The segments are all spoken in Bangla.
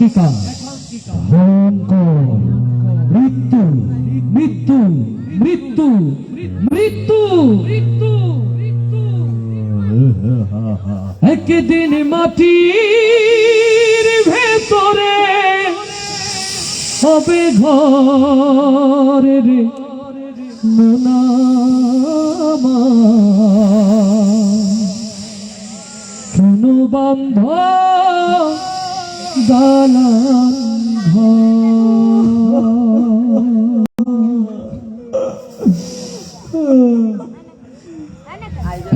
একান্তিকা ভয়ঙ্কর মৃত্যু মৃত্যু মৃত্যু মৃত্যু। একদিন মাটির ভেতরে হবে ঘরের মোনামা শোনো বন্ধ দালান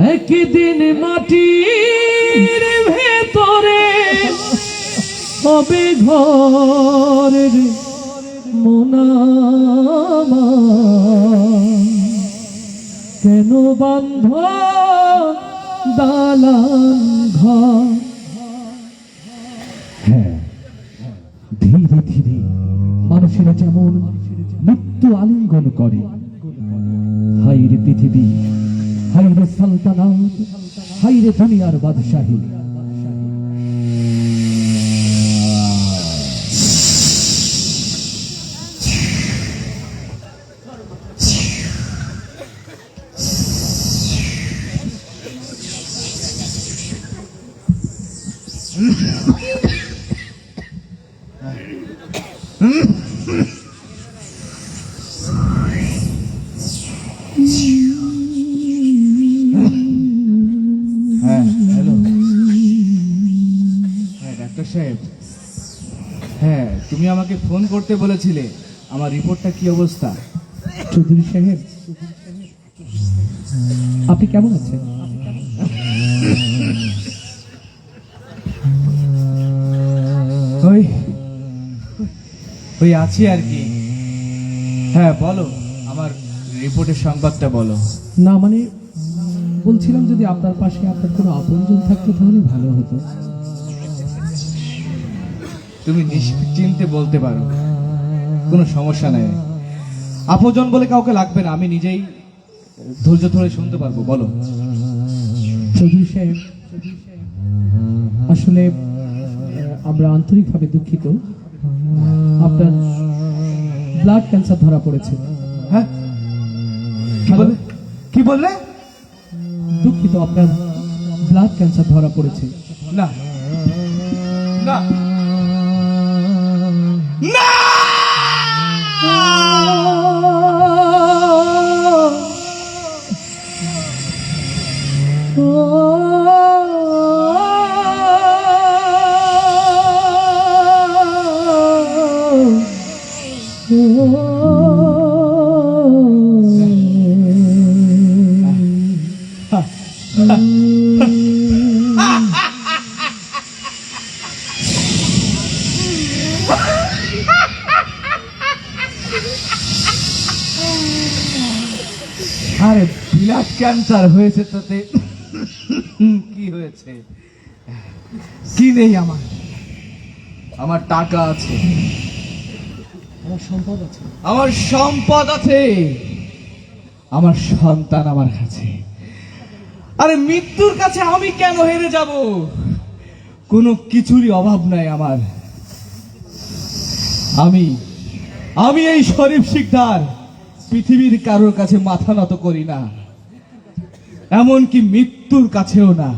একদিন মাটির ভেতরে হবে ঘরের মোনামা কেন বন্ধ দালান ঘর? হ্যাঁ। মৃত্যু আলিঙ্গন করে। হাইরে পৃথিবী হাইরে সালতানাত হাইরে দুনিয়ার বাদশাহী। হ্যাঁ সাহেব। হ্যাঁ তুমি আমাকে ফোন করতে বলেছিলে। আমার রিপোর্টটা কি অবস্থা? চৌধুরী সাহেব। আপনি কেমন আছেন? ওই ওই আছি আর কি। হ্যাঁ বলো আমার রিপোর্টের সংবাদটা বলো। না মানে বলছিলাম যদি আপনার পাশে আপনার কোনো আপনজন থাকতো তাহলে ভালো হতো। তুমি নিশ্চিন্তে বলতে পারো কোনো সমস্যা নাই। আপজন বলে কাউকে লাগবে না আমি নিজেই ধৈর্য ধরে শুনতে পারব বলো। চৌধুরী সাহেব আসলে আমরা আন্তরিকভাবে দুঃখিত। আপনার ব্লাড ক্যান্সার ধরা পড়েছে। হ্যাঁ? কি কি বললে? দুঃখিত আপনার ব্লাড ক্যান্সার ধরা পড়েছে। না। না। না ক্যান্সার হয়েছে তাতে। কি হয়েছে? কি নেই আমার? আমার টাকা আছে। আমার সম্পদ আছে। আমার সম্পদ আছে। আমার সন্তান আমার কাছে। আরে মৃত্যুর কাছে আমি কেন হেরে যাব? কোনো কিছুরই অভাব নাই আমার। আমি আমি এই শরীফ শিকদার পৃথিবীর কারোর কাছে মাথা নত করি না। এমনকি মৃত্যুর কাছেও না।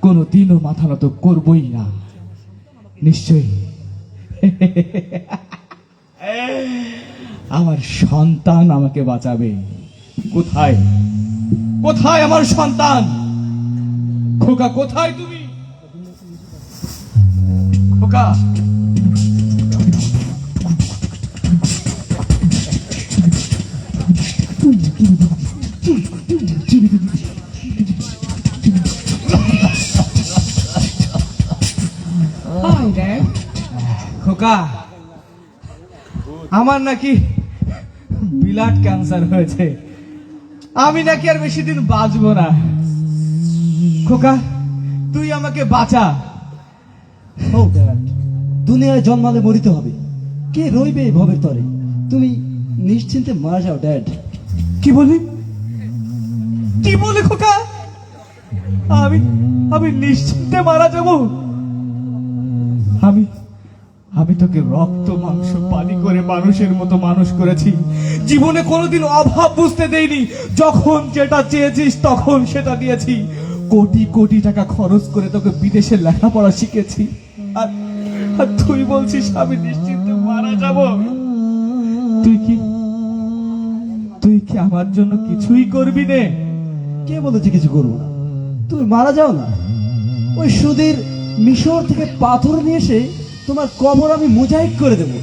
কোনো দিনও মাথা নত করবই না। নিশ্চয়ই। আমার সন্তান আমাকে বাঁচাবে। কোথায়? কোথায় আমার সন্তান? খোকা, কোথায় তুমি? খোকা খোকা আমার নাকি ব্লাড ক্যান্সার হয়েছে। আমি নাকি আর বেশি দিন বাঁচবো না। খোকা তুই আমাকে বাঁচা। দুনিয়ায় জন্মালে মরিতে হবে। কে রইবে এই ভবের তরে? তুমি নিশ্চিন্তে মারা যাও ড্যাড। কি বলি কি বলে খোকা? আমি আমি নিশ্চিন্তে মারা যাব। আমি আমি তোকে রক্ত, মাংস, পানি করে মানুষের মতো মানুষ করেছি। জীবনে কোনোদিন অভাব বুঝতে দেইনি। যখন যেটা চেয়েছিস, তখন সেটা দিয়েছি। কোটি কোটি টাকা খরচ করে তোকে বিদেশে লেখাপড়া শিখেছি। আর আর তুই বলছিস আমি নিশ্চিন্তে মারা যাব। তুই কি তুই কি আমার জন্য কিছুই করবি নে? কে বলেছে কিছু করব না? তুমি মারা যাও না। ওই সুধীর মিশর থেকে পাথর নিয়ে এসে তোমার কবর আমি মোজাইক করে দেবো।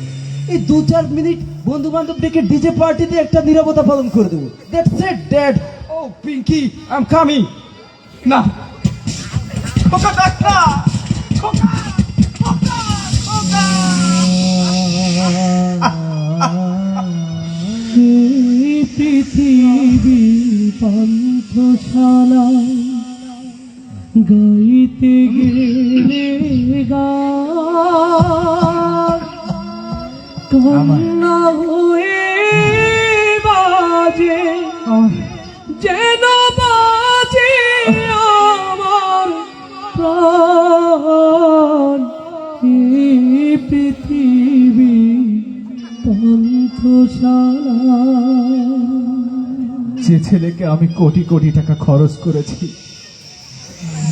এই দু চার মিনিট বন্ধু বান্ধব ডেকে ডিজে পার্টিতে একটা নিরাপত্তা পালন করে দেবো। দ্যাটস ইট ড্যাড ও, পিঙ্কি আই এম কামিং না খোকা দেখ পৃথিবী পান্থশালা গাইতে গেলে কান্না হয়ে বাজে যেন বাজে আমার প্রাণ। এই পৃথিবী পান্থশালা। যে ছেলেকে আমি কোটি কোটি টাকা খরচ করেছি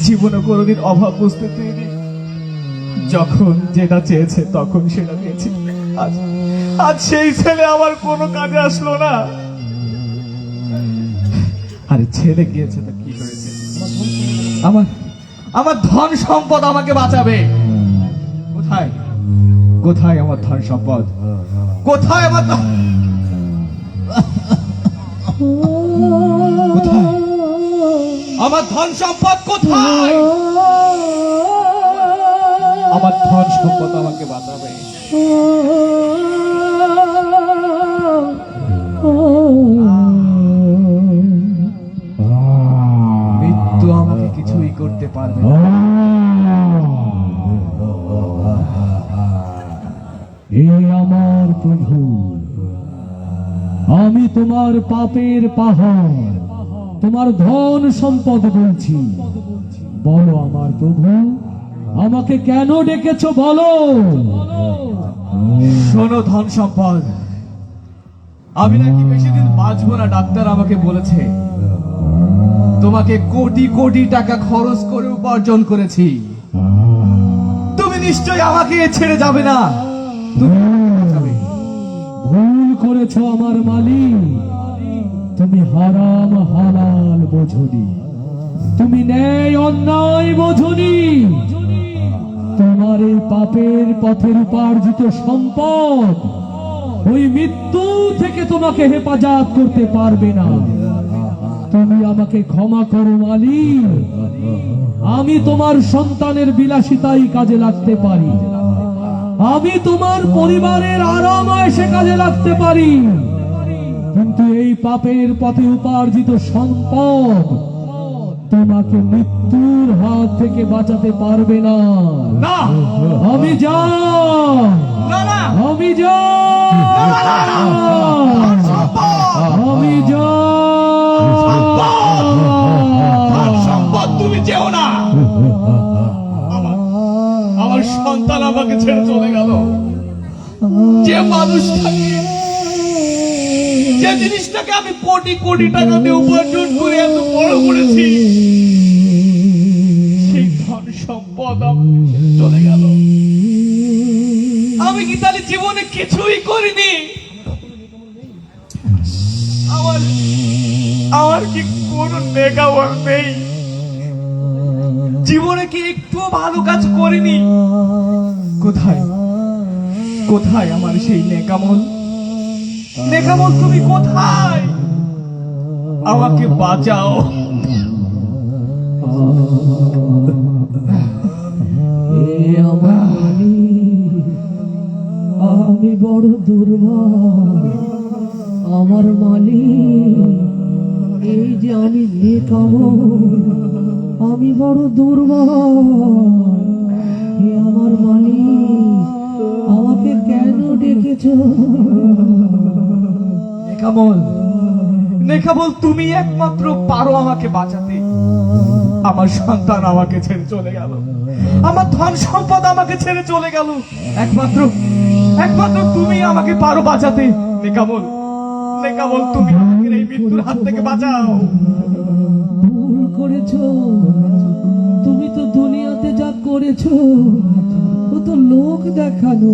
জীবনে কোনোদিন অভাব বুঝতে পেরেনি। যখন যেটা চেয়েছে তখন সেটা আজ আজ সেই ছেলে আমার কোনো কাজে আসলো না। আরে ছেলে গিয়েছে তো কি হয়েছে? আমার আমার ধন সম্পদ আমাকে বাঁচাবে। কোথায়? কোথায় আমার ধন সম্পদ? কোথায় আমার আমার ধন সম্পদ কোথায়? আমার ধন সম্পদ আমাকে বাঁচাবে। মৃত্যু আমাকে কিছুই করতে পারবে না। এ আমার প্রভু আমি তোমার পাপের পাহাড়। তোমার ধন সম্পদ বলছি। বলো আমার প্রভু আমাকে কেন ডেকেছ বলো। শোনো ধন সম্পদ আমি নাকি বেশি দিন বাঁচবো না ডাক্তার আমাকে বলেছে। তোমাকে কোটি কোটি টাকা খরচ করে উপার্জন করেছি। তুমি নিশ্চয়ই আমাকে ছেড়ে যাবে না। তুমি ভুল করেছ আমার মালিক। তুমি হারাম হালাল বোঝনি। তুমি ন্যায় অন্যায় বোঝনি। তোমার এই পাপের পথের উপার্জিত সম্পদ ওই মৃত্যু থেকে তোমাকে হেফাজত করতে পারবে না। তুমি আমাকে ক্ষমা করো মালিক। আমি তোমার সন্তানের বিলাসিতাই কাজে লাগতে পারি। আমি তোমার পরিবারের আরাম এসে কাজে লাগতে পারি। কিন্তু এই পাপের পথে উপার্জিত সম্পদ তোমাকে মৃত্যুর হাত থেকে বাঁচাতে পারবে না। আমি না আমি আমি সম্পদ তুমি যেও না। আমার আমার সন্তান আমাকে ছেড়ে চলে গেল। যে মানুষটাকে যে জিনিসটাকে আমি কোটি কোটি টাকা দিয়ে উপার্জন করে এত বড় করেছি সেই ধন সম্পদ চলে গেল। আমি কি তাহলে জীবনে কিছুই করিনি? আমার আমার কি কোনো নেকামল নেই? জীবনে কি একটু ভালো কাজ করিনি? কোথায়? কোথায় আমার সেই নেকামল? নেকামল তুমি কোথায়? আমাকে বাঁচাও। আমি বড় দুর্বল। আমার মালিক, এই যে আমি নেকাম আমি বড় দুর্বল। আমার মালিক, আমাকে কেন ডেকেছ? নেকামল নেকামল তুমি একমাত্র পারো আমাকে বাঁচাতে। আমার সন্তান আমাকে ছেড়ে চলে গেল। আমার ধন সম্পদ আমাকে ছেড়ে চলে গেল। একমাত্র একমাত্র তুমি আমাকে পারো বাঁচাতে। নেকামল নেকামল তুমি আমাকে এই মৃত্যুর হাত থেকে বাঁচাও। ভুল করেছ তুমি তো দুনিয়াতে যা করেছ ও তো লোক দেখানো।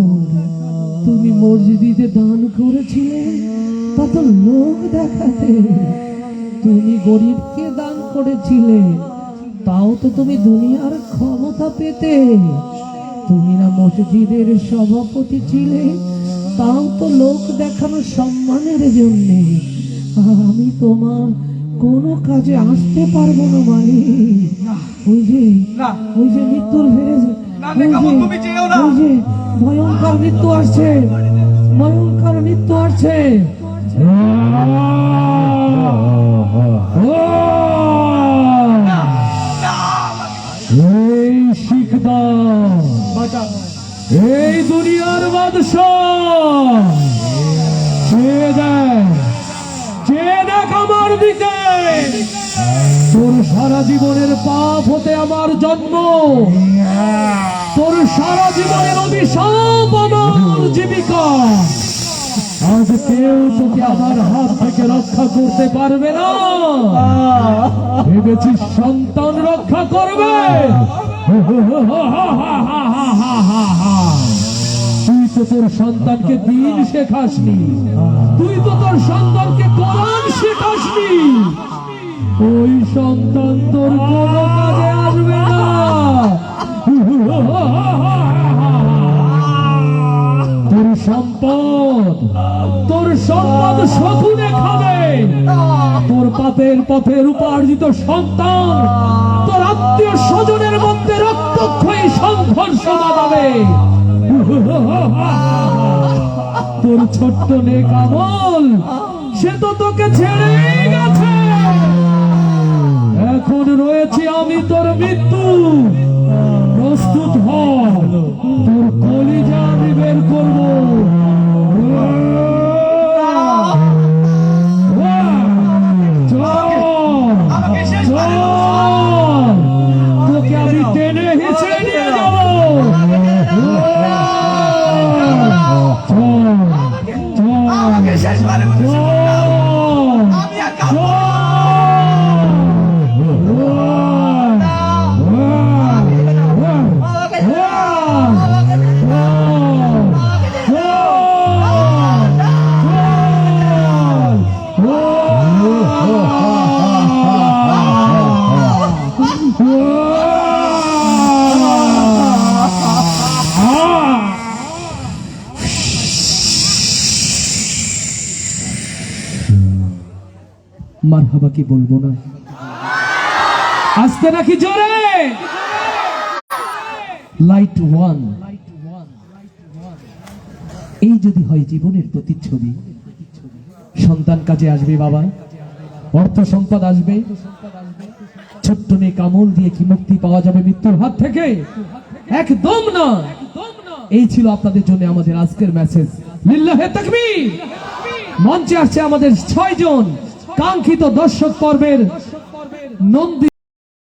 তুমি মসজিদে দান করেছিলে তা তো লোক দেখাতে। তুমি গরিবকে দান করেছিলে তাও তো তুমি দুনিয়ার ক্ষমতা পেতে। তুমি না মসজিদের সভাপতি ছিলে তাও তো লোক দেখানো সম্মানের জন্যে। আমি তোমার কোনো কাজে আসতে পারব না মানে ওই যে ওই যে মৃত্যুর ফেরে না, নেকামল, তুমি যেও না। ওই যে ভয়ঙ্কর মৃত্যু আসছে। ভয়ঙ্কর মৃত্যু আসছে। এই দুনিয়ার আমার দিকে? তোর সারা জীবনের পাপ হতে আমার জন্ম। তোর সারা জীবনের অভিশাপ আমার জীবিকা। আজ কেউ তোকে আমার হাত থেকে রক্ষা করতে পারবে না। ভেবেছিস সন্তান রক্ষা করবে? তুই তো তোর সন্তানকে দিন শেখাসনি। তুই তো তোর সন্তানকে কোরআন শেখাসনি। ওই সন্তান তোর কোনো কাজে আসবে না। তোর সম্পদ তোর সম্পদ শকুনে খাবে। তোর পাপের পথের উপার্জিত সন্তান, তোর আত্মীয় স্বজনের মধ্যে রক্তক্ষয়ী সংঘর্ষ বাঁধাবে তোর ছোট্ট নেক আমল, সে তো তোকে ছেড়েই গেছে। এখন রয়েছে আমি তোর মৃত্যু। প্রস্তুত হ তোর কলিজা আমি বের করব। মারহাবা কি বলব না। আসতে নাকি জোরে? লাইট ওয়ান এই যদি হয় জীবনের প্রতিচ্ছবি, সন্তান কাজে আসবে বাবা, অর্থ সম্পদ আসবে, ছোট্ট মেয়ে কামল দিয়ে কি মুক্তি পাওয়া যাবে মৃত্যুর হাত থেকে? একদম না এই ছিল আপনাদের জন্য আমাদের আজকের মেসেজ লিল্লাহে তাকবীর। মঞ্চে আসছে আমাদের ছয় জন কাঙ্ক্ষিত দর্শক পর্বের নন্দী